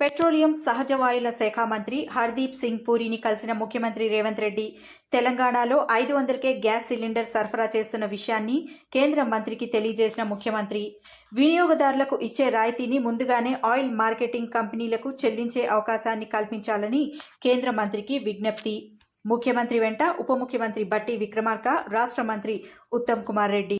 Petroleum సహజ వాయుల శాఖ మంత్రి హర్దీప్ సింగ్ పూరిని కలిసిన ముఖ్యమంత్రి రేవంత్ రెడ్డి తెలంగాణలో ఐదు వందలకే గ్యాస్ సిలిండర్ సరఫరా చేస్తున్న విషయాన్ని కేంద్ర మంత్రికి తెలియజేసిన ముఖ్యమంత్రి. వినియోగదారులకు ఇచ్చే రాయితీని ముందుగానే ఆయిల్ మార్కెటింగ్ కంపెనీలకు చెల్లించే అవకాశాన్ని కల్పించాలని కేంద్ర మంత్రికి విజ్ఞప్తి. ముఖ్యమంత్రి వెంట ఉప ముఖ్యమంత్రి బట్టి విక్రమార్క రాష్ట్ర మంత్రి ఉత్తమ్ కుమార్ రెడ్డి.